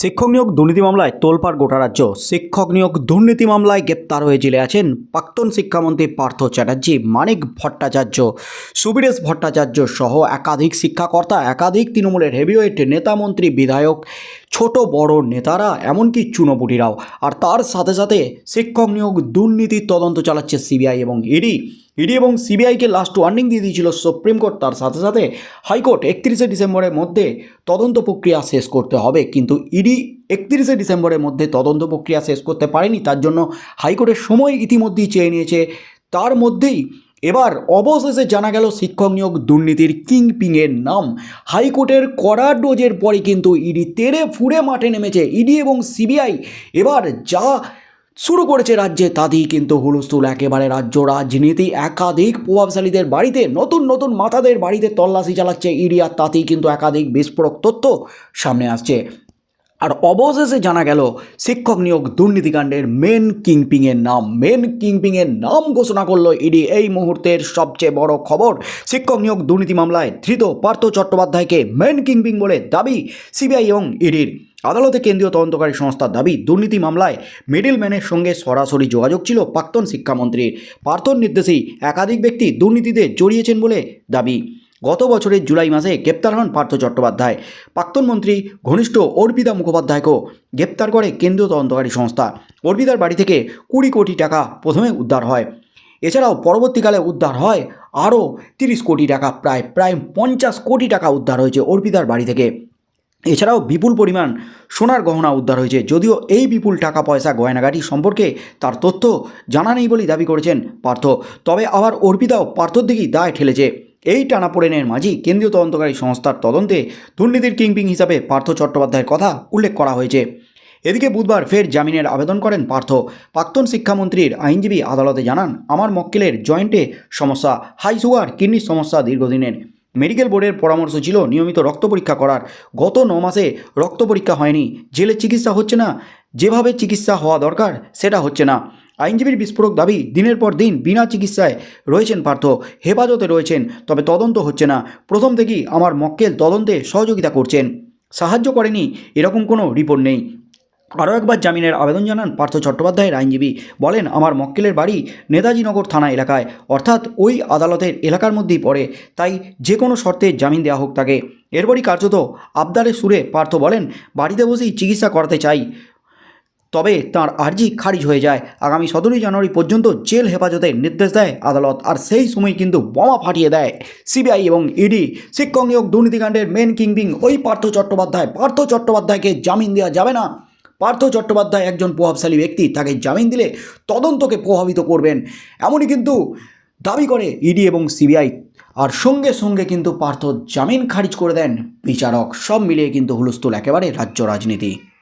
শিক্ষক নিয়োগ দুর্নীতি মামলায় তোলপাড় গোটা রাজ্য। শিক্ষক নিয়োগ দুর্নীতি মামলায় গ্রেপ্তার হয়ে জেলে আছেন প্রাক্তন শিক্ষামন্ত্রী পার্থ চ্যাটার্জি, মানিক ভট্টাচার্য। সুবীরেশ ভট্টাচার্য সহ একাধিক শিক্ষাকর্তা, একাধিক তৃণমূলের হেভিওয়েট নেতা মন্ত্রী, বিধায়ক, ছোট বড় নেতারা, এমনকি চুনোপুটিরাও আর তার সাথে সাথে শিক্ষক নিয়োগ দুর্নীতির তদন্ত চালাচ্ছে সিবিআই এবং ইডি। ইডি এবং সিবিআইকে লাস্ট ওয়ার্নিং দিয়ে দিয়েছিল সুপ্রিম কোর্ট তার সাথে সাথে হাইকোর্ট একত্রিশে ডিসেম্বরের মধ্যে তদন্ত প্রক্রিয়া শেষ করতে হবে। কিন্তু ইডি একত্রিশে ডিসেম্বরের মধ্যে তদন্ত প্রক্রিয়া শেষ করতে পারেনি। তার জন্য হাইকোর্টের সময় ইতিমধ্যেই চেয়ে নিয়েছে। তার মধ্যেই এবার অবশেষে জানা গেল শিক্ষক নিয়োগ দুর্নীতির কিংপিংয়ের নাম। হাইকোর্টের কড়া ডোজের পরে কিন্তু ইডি তেরে ফুড়ে মাঠে নেমেছে। ইডি এবং সিবিআই এবার যা শুরু করেছে রাজ্যে, তাতেই কিন্তু হুলস্থুল। একেবারে রাজ্য রাজনীতি, একাধিক প্রভাবশালীদের বাড়িতে, নতুন নতুন মাথাদের বাড়িতে তল্লাশি চালাচ্ছে ইডি, আর তাতেই কিন্তু একাধিক বিস্ফোরক তথ্য সামনে আসছে। আর অবশেষে জানা গেল, শিক্ষক নিয়োগ দুর্নীতিকাণ্ডের মেন কিংপিংয়ের নাম। মেন কিংপিংয়ের নাম ঘোষণা করল ইডি এই মুহূর্তের সবচেয়ে বড় খবর। শিক্ষক নিয়োগ দুর্নীতি মামলায় ধৃত পার্থ চট্টোপাধ্যায়কে মেন কিংপিং বলে দাবি সিবিআই এবং ইডির আদালতে কেন্দ্রীয় তদন্তকারী সংস্থার দাবি, দুর্নীতি মামলায় মিডিলম্যানের সঙ্গে সরাসরি যোগাযোগ ছিল প্রাক্তন শিক্ষামন্ত্রীর। পার্থর নির্দেশেই একাধিক ব্যক্তি দুর্নীতিতে জড়িয়েছেন বলে দাবি। গত বছরের জুলাই মাসে গ্রেপ্তার হন পার্থ চট্টোপাধ্যায়। প্রাক্তন মন্ত্রী ঘনিষ্ঠ অর্পিতা মুখোপাধ্যায়কেও গ্রেপ্তার করে কেন্দ্রীয় তদন্তকারী সংস্থা। অর্পিতার বাড়ি থেকে কুড়ি কোটি টাকা প্রথমে উদ্ধার হয়। এছাড়াও পরবর্তীকালে উদ্ধার হয় আরও তিরিশ কোটি টাকা, প্রায় প্রায় পঞ্চাশ কোটি টাকা উদ্ধার হয়েছে অর্পিতার বাড়ি থেকে। এছাড়াও বিপুল পরিমাণ সোনার গহনা উদ্ধার হয়েছে, যদিও এই বিপুল টাকা পয়সা গয়নাগাটি সম্পর্কে তার তথ্য জানা নেই বলেই দাবি করেছেন পার্থ। তবে আবার অর্পিতাও পার্থর দিকেই দায় ঠেলেছে। এই টানাপোড়েনের মাঝেই কেন্দ্রীয় তদন্তকারী সংস্থার তদন্তে দুর্নীতির কিংপিং হিসাবে পার্থ চট্টোপাধ্যায়ের কথা উল্লেখ করা হয়েছে। এদিকে বুধবার ফের জামিনের আবেদন করেন পার্থ। প্রাক্তন শিক্ষামন্ত্রীর আইনজীবী আদালতে জানান, আমার মক্কেলের জয়েন্টে সমস্যা হাই সুগার কিডনির সমস্যা দীর্ঘদিনের। মেডিকেল বোর্ডের পরামর্শ ছিল নিয়মিত রক্ত পরীক্ষা করার। গত ন মাসে রক্ত পরীক্ষা হয়নি। জেলে চিকিৎসা হচ্ছে না। যেভাবে চিকিৎসা হওয়া দরকার, সেটা হচ্ছে না। আইনজীবীর বিস্ফোরক দাবি দিনের পর দিন বিনা চিকিৎসায় রয়েছেন পার্থ। হেফাজতে রয়েছেন, তবে তদন্ত হচ্ছে না। প্রথম থেকেই আমার মক্কেল তদন্তে সহযোগিতা করছেন। সাহায্য করেনি, এরকম কোনো রিপোর্ট নেই। আরও একবার জামিনের আবেদন জানান পার্থ চট্টোপাধ্যায়ের আইনজীবী। বলেন, আমার মক্কেলের বাড়ি নেতাজিনগর থানা এলাকায়। অর্থাৎ ওই আদালতের এলাকার মধ্যেই পড়ে। তাই যে কোনো শর্তে জামিন দেওয়া হোক তাকে। এরপরই কার্যত আবদারের সুরে পার্থ বলেন, বাড়িতে বসেই চিকিৎসা করাতে চাই। তবে তার আর্জি খারিজ হয়ে যায়। আগামী সতেরোই জানুয়ারি পর্যন্ত জেল হেফাজতের নির্দেশ দেয় আদালত, আর সেই সময় কিন্তু বোমা ফাটিয়ে দেয় সিবিআই এবং ইডি শিক্ষক নিয়োগ দুর্নীতিকাণ্ডের মেন কিংবিং ওই পার্থ চট্টোপাধ্যায়। পার্থ চট্টোপাধ্যায়কে জামিন দেওয়া যাবে না। পার্থ চট্টোপাধ্যায় একজন প্রভাবশালী ব্যক্তি, তাকে জামিন দিলে তদন্তকে প্রভাবিত করবেন। এমনই কিন্তু দাবি করে ইডি এবং সিবিআই। আর সঙ্গে সঙ্গে কিন্তু পার্থ জামিন খারিজ করে দেন বিচারক। সব মিলিয়ে কিন্তু হুলস্থুল একেবারে রাজ্য রাজনীতি।